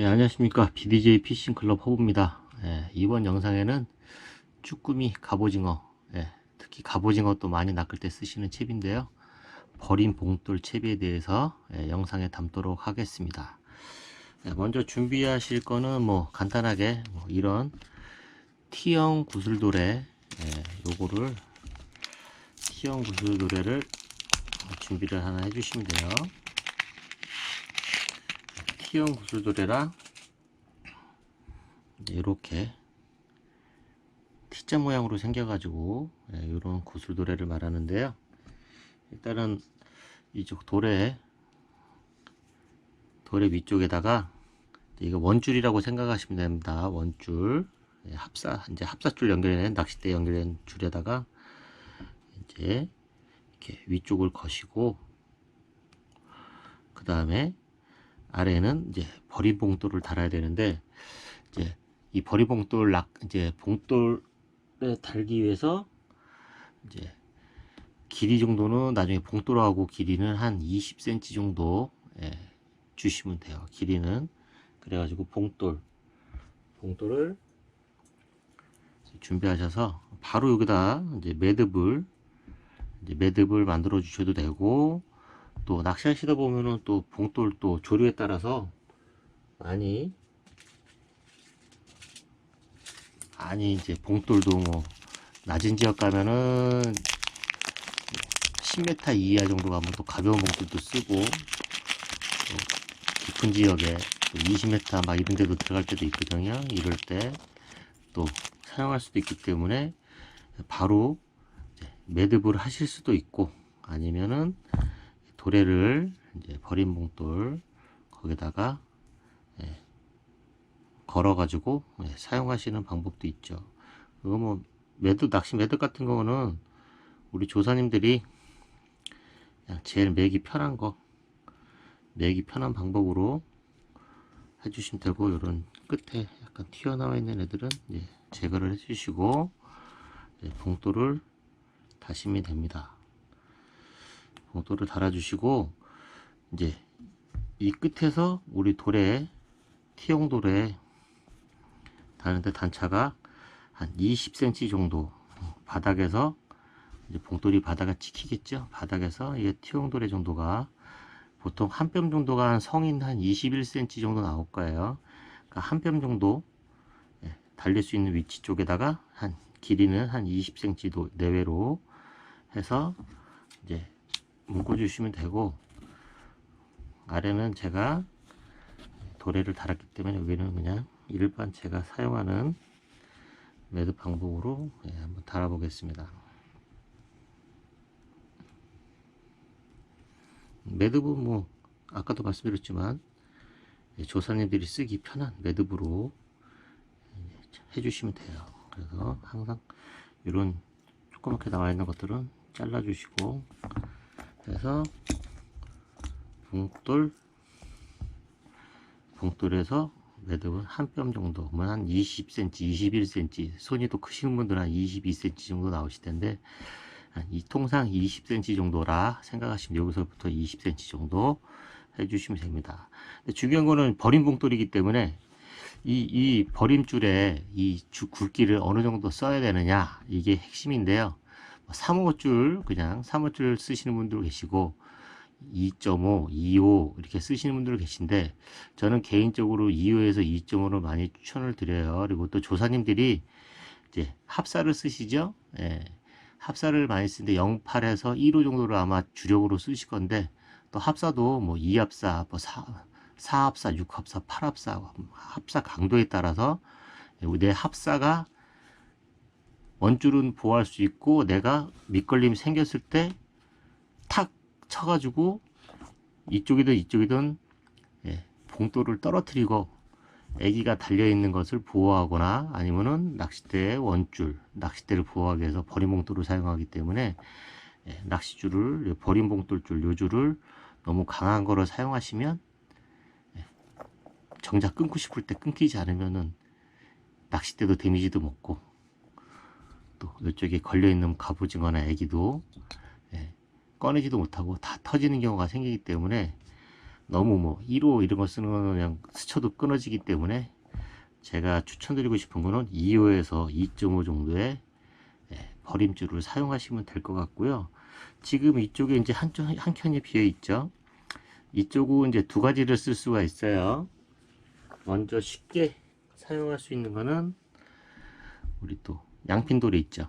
네, 안녕하십니까. BDJ 피싱 클럽 허브입니다. 예, 이번 영상에는 쭈꾸미 갑오징어 예, 특히 갑오징어 또 많이 낚을 때 쓰시는 채비인데요. 버린 봉돌 채비에 대해서 예, 영상에 담도록 하겠습니다. 예, 먼저 준비하실 거는 뭐 간단하게 뭐 이런 T형 구슬도래 예, 요거를 T형 구슬도래를 준비를 하나 해주시면 돼요 T형 구슬도래랑 이렇게 T자 모양으로 생겨가지고 이런 예, 구슬도래를 말하는데요. 일단은 이쪽 도래 도래 위쪽에다가 이거 원줄이라고 생각하시면 됩니다. 원줄 예, 합사 이제 합사줄 연결된 낚싯대 연결된 줄에다가 이제 이렇게 위쪽을 거시고 그 다음에 아래에는 이제 버리 봉돌을 달아야 되는데 이제 이 버리 봉돌 락 이제 봉돌에 달기 위해서 이제 길이 정도는 나중에 봉돌하고 길이는 한 20cm 정도 예, 주시면 돼요. 길이는 그래가지고 봉돌 봉돌을 준비하셔서 바로 여기다 이제 매듭을 이제 매듭을 만들어 주셔도 되고 또 낚시하시다 보면은 또 봉돌 또 조류에 따라서 많이 아니 이제 봉돌도 뭐 낮은 지역 가면은 10m 이하 정도 가면 또 가벼운 봉돌도 쓰고 또 깊은 지역에 또 20m 막 이런 데도 들어갈 때도 있거든요. 이럴 때 또 사용할 수도 있기 때문에 바로 매듭을 하실 수도 있고 아니면은 도래를 이제 버린 봉돌 거기다가 예, 걸어 가지고 예, 사용하시는 방법도 있죠. 그거 뭐 매듭 낚시 매듭 같은 거는 우리 조사님들이 제일 매기 편한 거 매기 편한 방법으로 해주시면 되고 이런 끝에 약간 튀어나와 있는 애들은 이제 제거를 해주시고 봉돌을 다시면 됩니다. 봉 돌을 달아주시고 이제 이 끝에서 우리 돌에 T형 돌에 다는데 단차가 한 20cm 정도 바닥에서 이제 봉돌이 바닥에 찍히겠죠? 바닥에서 이게 T형 돌의 정도가 보통 한 뼘 정도가 한 성인 한 21cm 정도 나올 거예요. 그러니까 한 뼘 정도 예, 달릴 수 있는 위치 쪽에다가 한 길이는 한 20cm 내외로 해서 묶어 주시면 되고 아래는 제가 도래를 달았기 때문에 여기는 그냥 일반 제가 사용하는 매듭 방법으로 예, 한번 달아 보겠습니다. 매듭은 뭐 아까도 말씀드렸지만 예, 조사님들이 쓰기 편한 매듭으로 예, 해주시면 돼요. 그래서 항상 이런 조그맣게 나와 있는 것들은 잘라 주시고 해서 봉돌 봉돌에서 매듭은 한 뼘 정도 한 20cm 21cm 손이 또 크신 분들은 한 22cm 정도 나오실 텐데 이 통상 20cm 정도라 생각하시면 여기서부터 20cm 정도 해주시면 됩니다. 중요한 거는 버림 봉돌이기 때문에 이, 이 버림줄에 이주 굵기를 어느 정도 써야 되느냐 이게 핵심인데요 3호줄 그냥 3호줄 쓰시는 분들 계시고 2.5, 2호 이렇게 쓰시는 분들 계신데 저는 개인적으로 2호에서 2.5를 많이 추천을 드려요. 그리고 또 조사님들이 이제 합사를 쓰시죠. 예, 합사를 많이 쓰는데 08에서 1호 정도를 아마 주력으로 쓰실 건데 또 합사도 뭐 2합사, 뭐 4, 4합사, 6합사, 8합사 합사 강도에 따라서 내 합사가 원줄은 보호할 수 있고 내가 밑걸림이 생겼을 때 탁 쳐가지고 이쪽이든 이쪽이든 예, 봉돌을 떨어뜨리고 애기가 달려있는 것을 보호하거나 아니면은 낚싯대의 원줄 낚싯대를 보호하기 위해서 버림봉돌을 사용하기 때문에 예, 낚시줄을 버림봉돌줄 요줄을 너무 강한 거를 사용하시면 예, 정작 끊고 싶을 때 끊기지 않으면은 낚싯대도 데미지도 먹고 또 이쪽에 걸려있는 갑오징어나 애기도 예, 꺼내지도 못하고 다 터지는 경우가 생기기 때문에 너무 뭐 1호 이런 거 쓰는 거는 그냥 스쳐도 끊어지기 때문에 제가 추천드리고 싶은 거는 2호에서 2.5 정도의 예, 버림줄을 사용하시면 될 것 같고요. 지금 이쪽에 이제 한쪽 한 켠이 비어 있죠. 이쪽은 이제 두 가지를 쓸 수가 있어요. 먼저 쉽게 사용할 수 있는 거는 우리 또 양핀도레 있죠.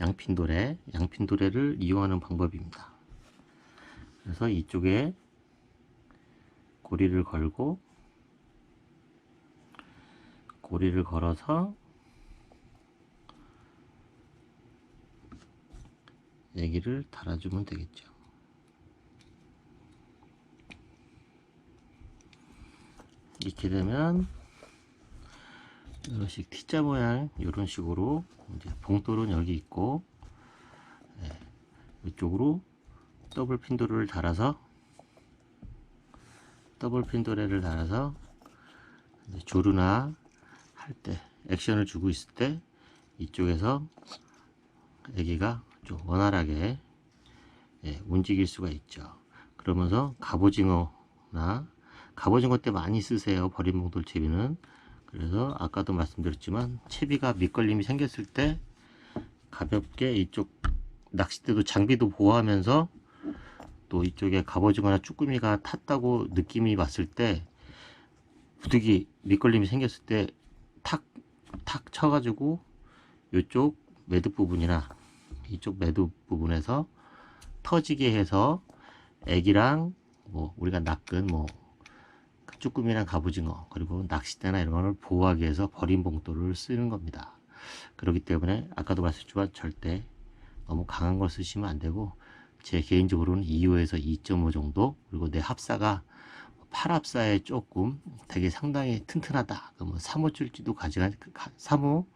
양핀도레, 양핀도레를 이용하는 방법입니다. 그래서 이쪽에 고리를 걸고 고리를 걸어서 얘기를 달아주면 되겠죠. 이렇게 되면 식 T자 모양 이런 식으로 이제 봉돌은 여기 있고 예, 이쪽으로 더블 핀도를 달아서 더블 핀도레를 달아서 조르나 할 때 액션을 주고 있을 때 이쪽에서 애기가 좀 원활하게 예, 움직일 수가 있죠. 그러면서 갑오징어나 갑오징어 때 많이 쓰세요. 버림봉돌 채비는. 그래서 아까도 말씀드렸지만 채비가 밑걸림이 생겼을 때 가볍게 이쪽 낚싯대도 장비도 보호하면서 또 이쪽에 갑오징어나 쭈꾸미가 탔다고 느낌이 왔을 때 부득이 밑걸림이 생겼을 때 탁탁 쳐가지고 이쪽 매듭 부분이나 이쪽 매듭 부분에서 터지게 해서 애기랑 뭐 우리가 낚은 뭐 쭈꾸미랑 갑오징어 그리고 낚싯대나 이런 거를 보호하기 위해서 버린 봉돌을 쓰는 겁니다. 그렇기 때문에 아까도 말씀드렸지만 절대 너무 강한 걸 쓰시면 안 되고 제 개인적으로는 2호에서 2.5 정도 그리고 내 합사가 8합사에 조금 되게 상당히 튼튼하다. 그러면 3호 줄지도 가져가 3호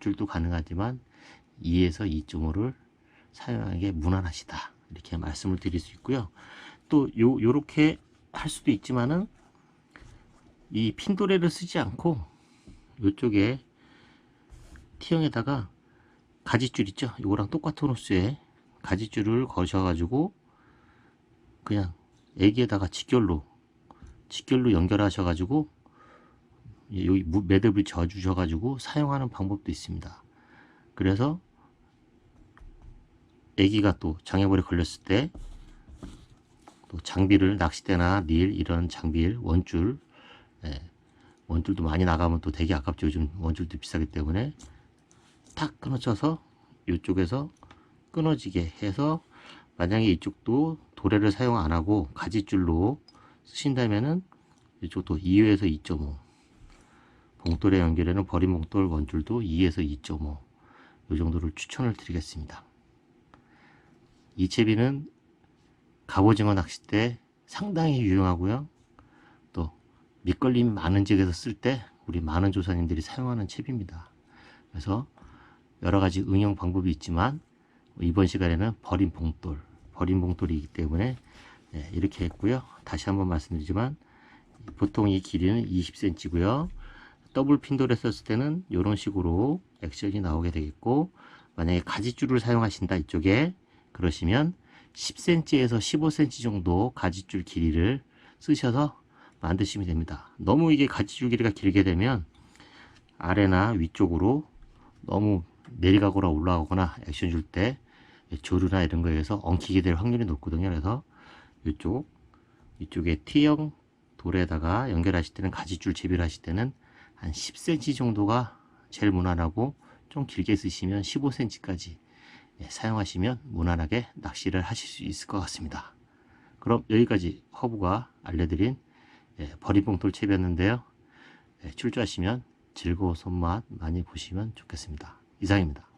줄도 가능하지만 2에서 2.5를 사용하는 게 무난하시다. 이렇게 말씀을 드릴 수 있고요. 또 요, 요렇게 할 수도 있지만은 이 핀도레를 쓰지 않고 요쪽에 T형에다가 가지줄 있죠? 이거랑 똑같은 호수에 가지줄을 거셔 가지고 그냥 애기에다가 직결로 직결로 연결하셔 가지고 여기 무- 매듭을 져 주셔 가지고 사용하는 방법도 있습니다. 그래서 애기가 또 장애물에 걸렸을 때 또 장비를 낚싯대나 릴 이런 장비를 원줄 예, 원줄도 많이 나가면 또 되게 아깝죠. 요즘 원줄도 비싸기 때문에 탁 끊어쳐서 이쪽에서 끊어지게 해서 만약에 이쪽도 도래를 사용 안 하고 가지줄로 쓰신다면은 이쪽도 2회에서 2.5 봉돌에 연결에는 버린 봉돌 원줄도 2에서 2.5 이 정도를 추천을 드리겠습니다. 이 채비는 갑오징어 낚싯대 상당히 유용하고요. 또 밑걸림이 많은 지역에서 쓸 때 우리 많은 조사님들이 사용하는 채비입니다. 그래서 여러 가지 응용 방법이 있지만 이번 시간에는 버린 봉돌, 버린 봉돌이기 때문에 네, 이렇게 했고요. 다시 한번 말씀드리지만 보통 이 길이는 20cm고요. 더블 핀돌에 썼을 때는 이런 식으로 액션이 나오게 되겠고 만약에 가지줄을 사용하신다 이쪽에 그러시면 10cm에서 15cm 정도 가지줄 길이를 쓰셔서 만드시면 됩니다. 너무 이게 가지줄 길이가 길게 되면 아래나 위쪽으로 너무 내려가거나 올라가거나 액션 줄 때 조류나 이런 거에 의해서 엉키게 될 확률이 높거든요. 그래서 이쪽 이쪽에 T형 돌에다가 연결하실 때는 가지줄 재비를 하실 때는 한 10cm 정도가 제일 무난하고 좀 길게 쓰시면 15cm까지 예, 사용하시면 무난하게 낚시를 하실 수 있을 것 같습니다. 그럼 여기까지 허브가 알려드린 예, 버림봉돌 채비였는데요. 예, 출조하시면 즐거운 손맛 많이 보시면 좋겠습니다. 이상입니다.